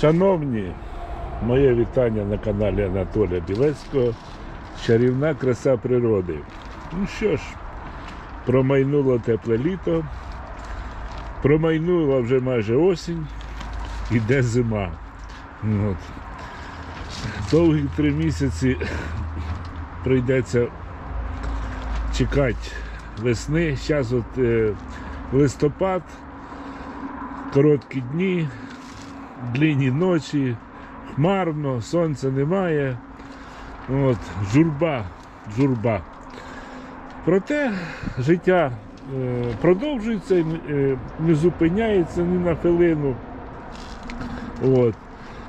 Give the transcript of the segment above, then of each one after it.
Шановні, моє вітання на каналі Анатолія Білецького. Чарівна краса природи. Ну що ж, промайнуло тепле літо, промайнула вже майже осінь, іде зима. От. Довгі три місяці прийдеться чекати весни. Зараз от е, листопад, короткі дні, длинні ночі, хмарно, сонця немає. От, журба, журба. Проте життя е, продовжується, е, не зупиняється ні на хвилину. От.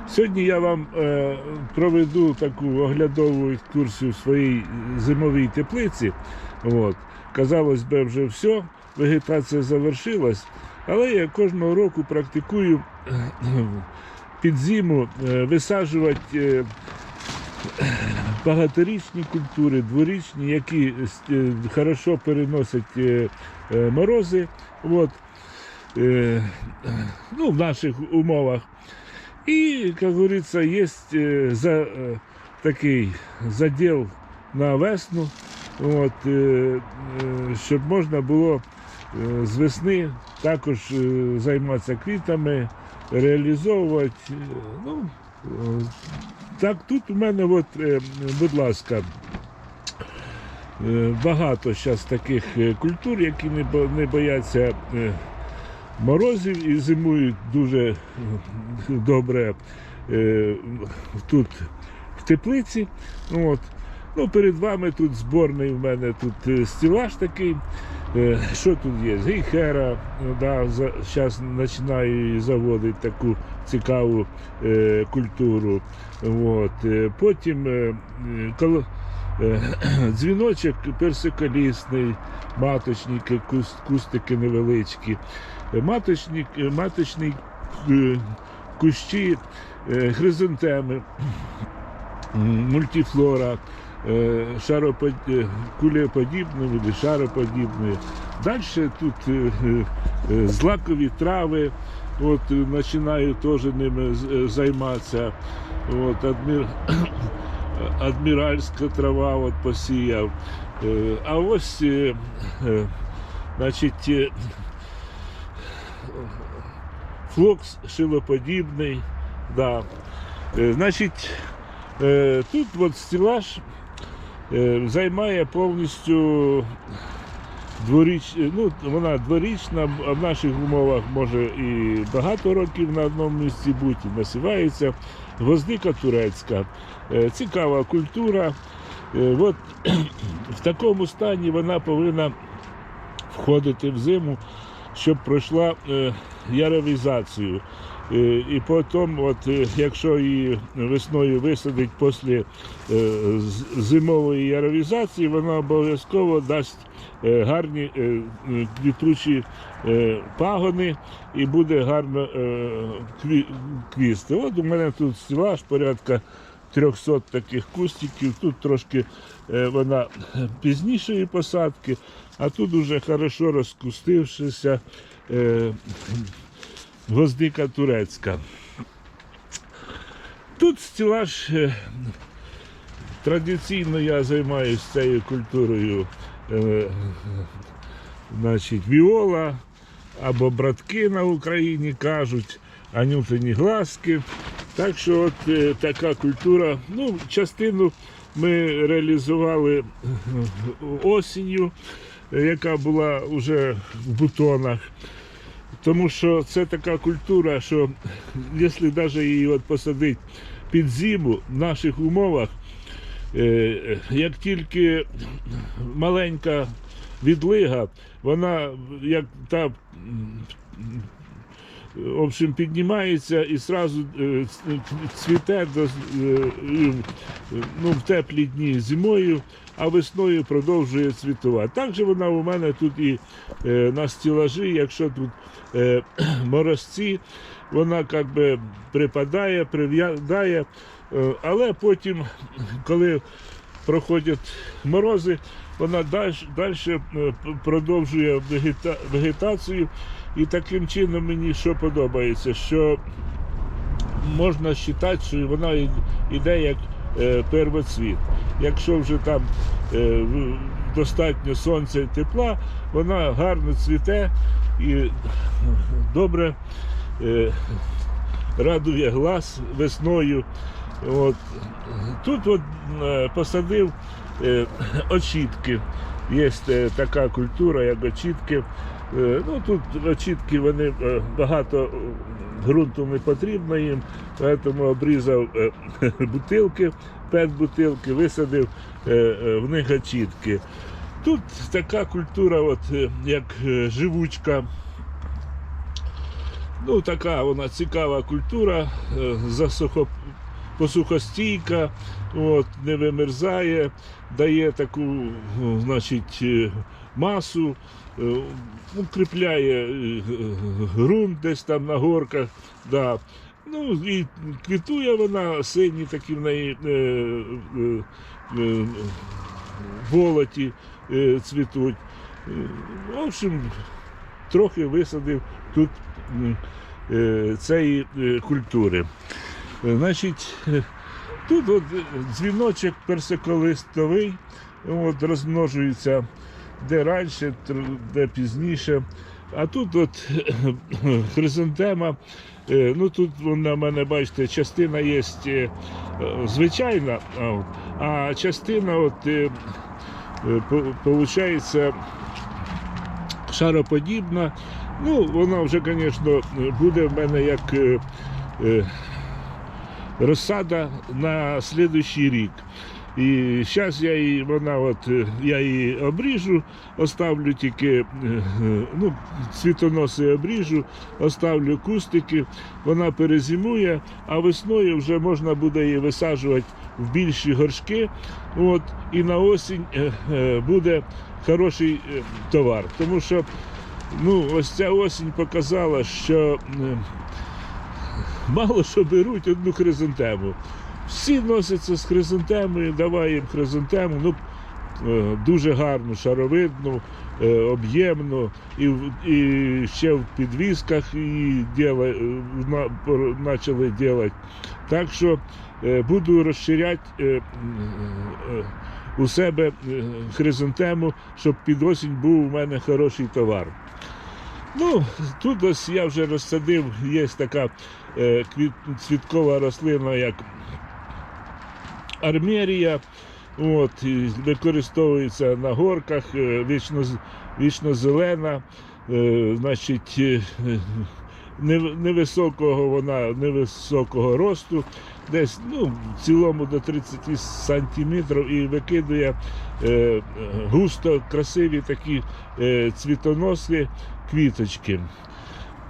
Сьогодні я вам е, проведу таку оглядову екскурсію в своїй зимовій теплиці. От. Казалось би, вже все, вегетація завершилась, але я кожного року практикую під зиму е, висаджувати е, багаторічні культури, дворічні, які е, хорошо переносять е, е, морози. От. Е, ну, в наших умовах. І, як говориться, є е, за, е, такий заділ на весну, от, е, е, щоб можна було е, з весни також е, займатися квітами, реалізовувати. е, Ну, е, так, тут у мене, от, е, будь ласка, е, багато зараз таких е, культур, які не бояться е, морозів і зимують дуже е, добре е, тут в теплиці. От. Ну, перед вами тут зборний в мене тут е, стілаж такий. Е, Що тут є? Гейхера, да, зараз починаю заводити таку цікаву е, культуру. От. е, Потім е, е, коло, е, дзвіночок персиколісний, маточники, куст, кустики невеличкі, Е, маточник, е, маточний е, кущі, е, хризантеми, мультифлора, е, шаропод... е, кулеподібні або шароподібні. Далі тут е, е, е, злакові трави, от е, починаю теж ними е, займатися. От, адмір... Адміральська трава от посіяв. Е, А ось е, е, значить, е, флокс шилоподібний. Да. Е, Значить, е, тут от стілаж е, займає повністю дворіч, е, ну, вона дворічна, а в наших умовах може і багато років на одному місці бути, і насівається. Гвоздика турецька, Е, цікава культура. Е, От в такому стані вона повинна входити в зиму, щоб пройшла е, яровізацію. Е, І потім, от, е, якщо її весною висадить після е, зимової яровізації, вона обов'язково дасть гарні квітучі пагони і буде гарно кві- квісти. От у мене тут стілаж порядка 300 таких кустиків. Тут трошки вона пізнішої посадки, а тут уже хорошо розкустившися гвоздика турецька. Тут стілаж е, традиційно я займаюся цією культурою. Е, значить, віола або братки на Україні кажуть, анютині глазки. Так що от е, така культура. Ну, частину ми реалізували е, осінню, е, яка була вже в бутонах. Тому що це така культура, що якщо навіть її от посадити під зиму в наших умовах, е, як тільки маленька відлига, вона як та в общем, піднімається і одразу цвіте до, е, ну, в теплі дні зимою, а весною продовжує цвітувати. Так же вона у мене тут і е, на стілажі, якщо тут е, морозці, вона як би припадає, прив'ядає, е, але потім, коли проходять морози, вона далі, продовжує вегета, вегетацію. І таким чином мені що подобається, що можна вважати, що вона йде як е, первоцвіт. Якщо вже там е, достатньо сонця і тепла, вона гарно цвіте і добре е, радує глаз весною. От. Тут от, посадив очітки. Є така культура, як очітки. Е, Ну, тут очітки вони е, багато е, ґрунту не потрібно їм, тому обрізав бутилки, бутилки, висадив в них очітки. Тут така культура, от, як живучка. Ну, така вона цікава культура, засухо, посухостійка, от, не вимерзає, дає таку ну, значить, масу, е, укріпляє е, ґрунт десь там на горках. Да. Ну, і квітує вона, сині такі в неї е, е, волоті цвітуть. В общем, трохи висадив тут цієї культури. Значить, тут от дзвіночок персиколистовий, от, розмножується де раніше, де пізніше. А тут от хризантема. е, Ну тут вона в мене, бачите, частина є е, звичайна, а частина от, е, е, шароподібна. Ну, вона вже, звісно, буде в мене як розсада на слідуючий рік. І зараз я її, вона от, е, я її обріжу, оставлю тільки е, е, ну, цвітоноси обріжу, оставлю кустики, вона перезимує, а весною вже можна буде її висаджувати в більші горшки. От, і на осінь буде хороший товар. Тому що ну, ось ця осінь показала, що мало що беруть одну хризантему. Всі носяться з хризантемою, давай їм хризантему. Ну, е, дуже гарну, шаровидну, е, об'ємну, і, і ще в підвісках її діла, е, почали робити. Так що буду розширяти у себе хризантему, щоб під осінь був у мене хороший товар. Ну, тут ось я вже розсадив, є така цвіткова рослина, як армерія. От, використовується на горках, е, вічно, вічно зелена, е, значить, е, невисокого вона, невисокого росту, десь ну, в цілому до 30 сантиметрів і викидує е, густо красиві такі е, цвітонослі квіточки.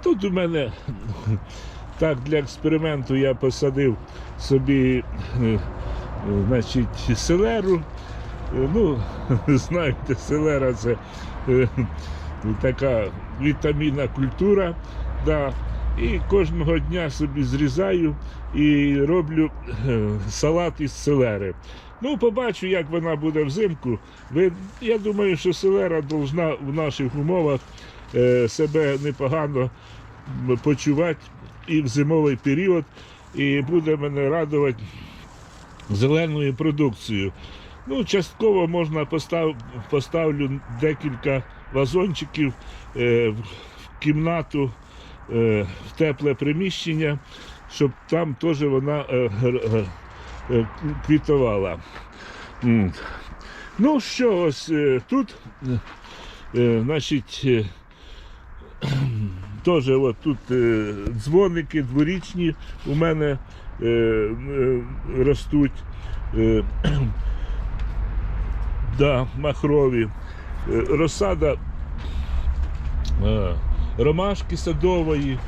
Тут у мене так для експерименту я посадив собі е, значить, селеру. Е, Ну, знаєте, селера це е, така вітамінна культура. Да. І кожного дня собі зрізаю і роблю е, салат із селери. Ну, побачу, як вона буде взимку. Я думаю, що селера должна в наших умовах себе непогано почувати і в зимовий період, і буде мене радувати зеленою продукцією. Ну, частково можна постав, поставлю декілька вазончиків е, в кімнату, е, в тепле приміщення, щоб там теж вона е, е, квітувала. Ну що, ось е, тут, е, е, значить, е, теж от тут е, дзвоники дворічні у мене ростуть. Е, да, махрові. Е, розсада е, ромашки садової.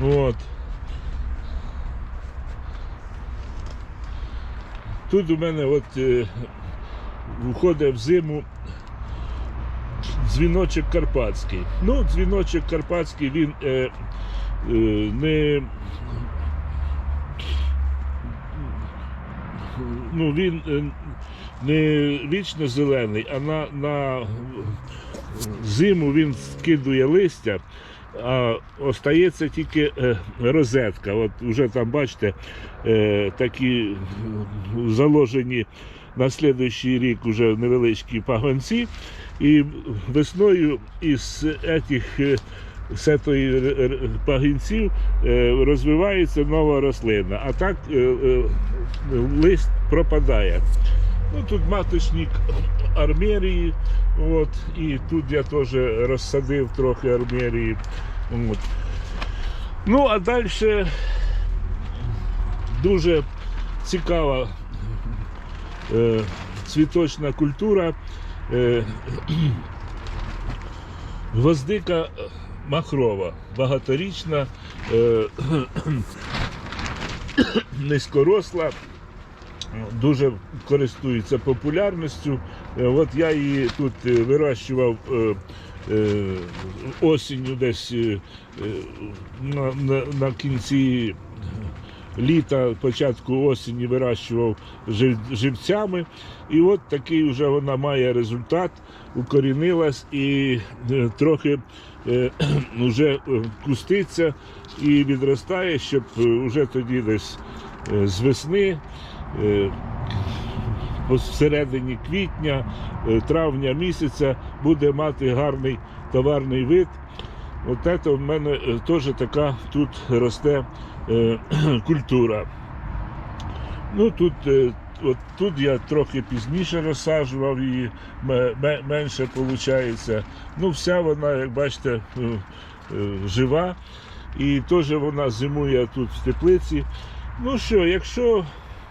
От. Тут у мене от е, входить в зиму дзвіночок карпатський. Ну, дзвіночок карпатський він е, е, не. Ну, він е, не вічно зелений, а на, на зиму він скидує листя а остається тільки е, розетка. От вже там, бачите, е, такі заложені на слідуючий рік вже невеличкі пагонці. І весною із этих, е, р- р- пагінців е, розвивається нова рослина, а так е, е, лист пропадає. Ну, тут маточник армерії, от, і тут я теж розсадив трохи армерії. От. Ну, а далі дуже цікава е, цвіточна культура. Е, гвоздика махрова, багаторічна, е, низькоросла, дуже користується популярністю. Е, От я її тут е, вирощував осінню десь на, на, на кінці літа, початку осені вирощував жив- живцями. І от такий вже вона має результат, укорінилась і трохи вже е, куститься і відростає, щоб е, вже тоді десь е, з весни. е, Посередині квітня, е, травня місяця буде мати гарний товарний вид. От це в мене е, теж така тут росте е, культура. Ну тут, е, от тут я трохи пізніше розсаджував ме- менше виходить. Ну, вся вона, як бачите, е, е, жива. І теж вона зимує тут в теплиці. Ну що, якщо